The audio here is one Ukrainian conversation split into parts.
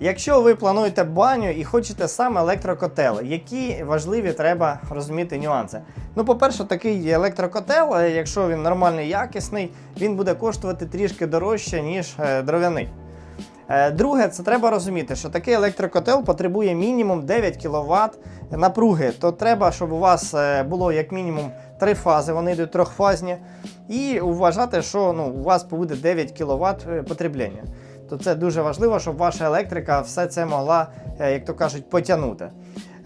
Якщо ви плануєте баню і хочете саме електрокотел, які важливі треба розуміти нюанси. Ну, по-перше, такий електрокотел, е, якщо він нормальний, якісний, він буде коштувати трішки дорожче, ніж е, дров'яний. Е, Друге, це треба розуміти, що такий електрокотел потребує мінімум 9 кВт напруги. То треба, щоб у вас було як мінімум три фази, вони йдуть трьохфазні. І вважати, що ну, у вас буде 9 кВт потреблення. То це дуже важливо, щоб ваша електрика все це могла, е, як то кажуть, потягнути.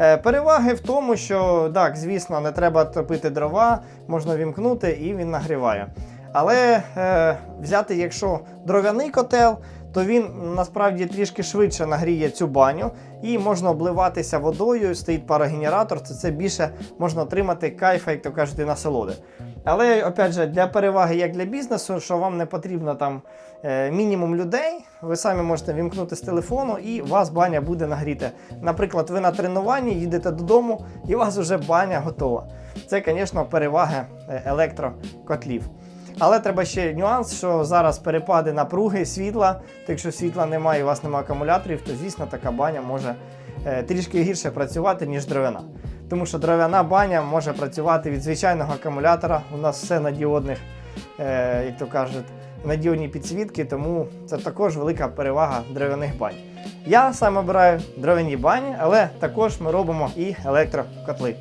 Е, Переваги в тому, що так, звісно, не треба топити дрова, можна вімкнути і він нагріває. Але е, взяти, якщо дров'яний котел, то він насправді трішки швидше нагріє цю баню і можна обливатися водою, стоїть парогенератор, то це більше можна отримати кайфа, як то кажуть, насолоди. Але опять же, для переваги як для бізнесу, що вам не потрібно там е, мінімум людей, ви самі можете вімкнути з телефону і вас баня буде нагріти. Наприклад, ви на тренуванні їдете додому і у вас вже баня готова. Це, звісно, переваги е, електрокотлів. Але треба ще нюанс, що зараз перепади напруги світла. То якщо світла немає і у вас немає акумуляторів, то звісно така баня може е, трішки гірше працювати, ніж дров'яна. Тому що дров'яна баня може працювати від звичайного акумулятора. У нас все на діодних, е, як то кажуть, на діодні підсвітки, тому це також велика перевага дров'яних бань. Я сам обираю дров'яні бані, але також ми робимо і електрокотли.